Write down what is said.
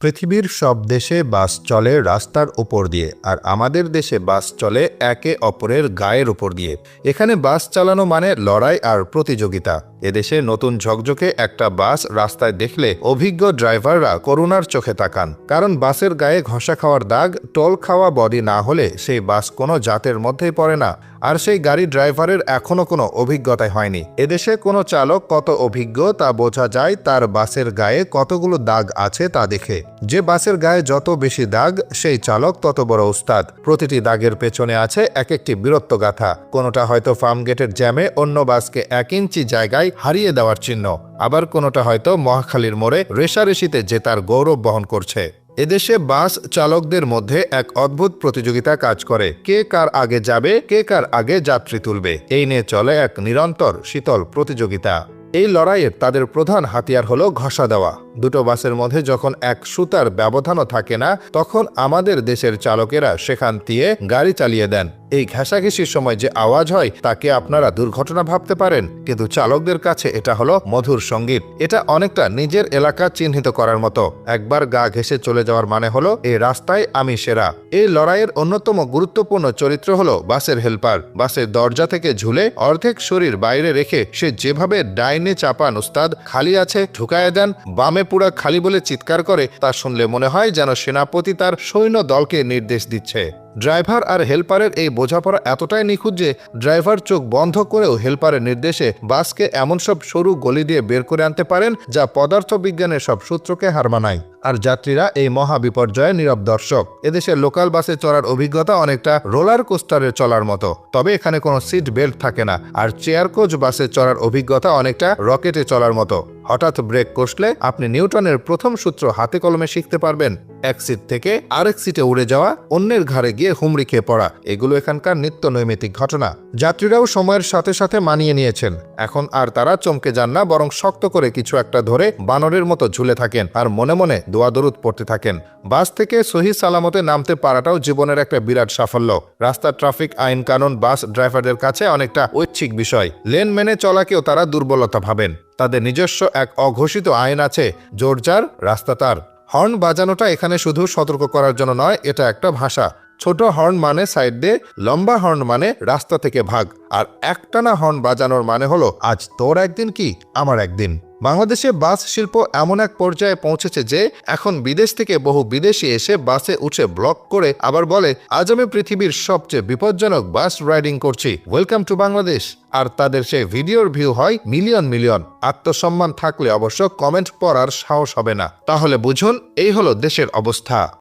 পৃথিবীর সব দেশে বাস চলে রাস্তার উপর দিয়ে, আর আমাদের দেশে বাস চলে একে অপরের গায়ের উপর দিয়ে। এখানে বাস চালানো মানে লড়াই আর প্রতিযোগিতা। এদেশে নতুন ঝকঝকে একটা বাস রাস্তায় দেখলে অভিজ্ঞ ড্রাইভাররা করুণার চোখে তাকান। কারণ বাসের গায়ে ঘষা খাওয়ার দাগ, টোল খাওয়া বডি না হলে সেই বাস কোনো জাতের মধ্যেই পড়ে না। আর সেই গাড়ি ড্রাইভারের এখনও কোনো অভিজ্ঞতাই হয়নি। এদেশে কোনো চালক কত অভিজ্ঞ তা বোঝা যায় তার বাসের গায়ে কতগুলো দাগ আছে তা দেখে। যে বাসের গায়ে যত বেশি দাগ, সেই চালক তত বড় উস্তাদ। প্রতিটি দাগের পেছনে আছে এক একটি বীরত্ব গাথা। কোনোটা হয়তো ফার্ম গেটের জ্যামে, অন্য বাসকে এক ইঞ্চি জায়গায় হারিয়ে দেওয়ার চিহ্ন। আবার কোনোটা হয়তো মহাখালীর মোড়ে রেশারেশিতে জেতার গৌরব বহন করছে। এদেশে বাস চালকদের মধ্যে এক অদ্ভুত প্রতিযোগিতা কাজ করে। কে কার আগে যাবে, কে কার আগে যাত্রী তুলবে, এই নিয়ে চলে এক নিরন্তর শীতল প্রতিযোগিতা। এই লড়াইয়ের তাদের প্রধান হাতিয়ার হলো ঘষা দেওয়া। দুটো বাসের মধ্যে যখন এক সুতার ব্যবধানও থাকে না, তখন আমাদের দেশের চালকেরা সেখান দিয়ে গাড়ি চালিয়ে দেন। এই ঘেঁষাঘেঁষির সময় যে আওয়াজ হয়, তাকে আপনারা দুর্ঘটনা ভাবতে পারেন, কিন্তু চালকদের কাছে এটা হলো মধুর সংগীত। এটা অনেকটা নিজের এলাকা চিহ্নিত করার মতো। একবার গা ঘেঁষে চলে যাওয়ার মানে হলো এই রাস্তায় আমি সেরা। এই লড়াইয়ের অন্যতম গুরুত্বপূর্ণ চরিত্র হলো বাসের হেল্পার। বাসের দরজা থেকে ঝুলে অর্ধেক শরীর বাইরে রেখে সে যেভাবে ডাইনে চাপান উস্তাদ, খালি আছে, ঢুকায় দেন, বামে পুরা খালি বলে চিৎকার করে তা শুনলে মনে হয় যেন সেনাপতি তার সৈন্য দলকে নির্দেশ দিচ্ছে। ড্রাইভার আর হেল্পারের এই বোঝাপড়া এতটাই নিখুঁত যে ড্রাইভার চোখ বন্ধ করেও হেল্পারের নির্দেশে বাসকে এমন সব সরু গলি দিয়ে বের করে আনতে পারেন যা পদার্থবিজ্ঞানের সব সূত্রকে হার মানায়। আর যাত্রীরা এই মহা বিপর্যয়ে নীরব দর্শক। এদেশের লোকাল বাসে চড়ার অভিজ্ঞতা অনেকটা রোলার কোস্টারে চলার মতো। তবে এখানে কোনো সিট বেল্ট থাকে না। আর চেয়ার কোচ বাসে চড়ার অভিজ্ঞতা অনেকটা রকেটে চলার মতো। হঠাৎ ব্রেক কষলে আপনি নিউটনের প্রথম সূত্র হাতে কলমে শিখতে পারবেন। এক সিট থেকে আরেক সিটে উড়ে যাওয়া, অন্যের ঘাড়ে গিয়ে হুমড়ি খেয়ে পড়া। এগুলো এখানকার নিত্য নৈমিত্তিক ঘটনা। যাত্রীরাও সময়ের সাথে সাথে মানিয়ে নিয়েছেন। এখন আর তারা চমকে যান না, বরং শক্ত করে কিছু একটা ধরে বানরের মতো ঝুলে থাকেন আর মনে মনে দোয়া দরুদ পড়তে থাকেন। বাস থেকে সহি সালামতে নামতে পারাটাও জীবনের একটা বিরাট সাফল্য। রাস্তার ট্রাফিক, আইন কানুন, বাস ড্রাইভারদের কাছে অনেকটা ঐচ্ছিক বিষয়। লেন মেনে চলাকেও তারা দুর্বলতা ভাবেন। তাদের নিজস্ব এক অঘোষিত আইন আছে জোর যার রাস্তা তার। হর্ন বাজানোটা এখানে শুধু সতর্ক করার জন্য নয়, এটা একটা ভাষা। ছোট হর্ন মানে সাইড দিয়ে লম্বা হর্ন মানে রাস্তা থেকে ভাগ। আর একটানা হর্ন বাজানোর মানে হলো, আজ তোর একদিন কি? আমার একদিন। বাংলাদেশে বাস শিল্প এমন এক পর্যায়ে পৌঁছেছে যে, এখন বিদেশ থেকে বহু বিদেশি এসে বাসে উঠে ব্লক করে আবার বলে, আজ আমি পৃথিবীর সবচেয়ে বিপজ্জনক বাস রাইডিং করছি। Welcome to Bangladesh. আর তাদের সেই ভিডিওর ভিউ হয় মিলিয়ন মিলিয়ন। আত্মসম্মান থাকলে অবশ্য কমেন্ট পড়ার সাহস হবে না। তাহলে বুঝুন, এই হলো দেশের অবস্থা।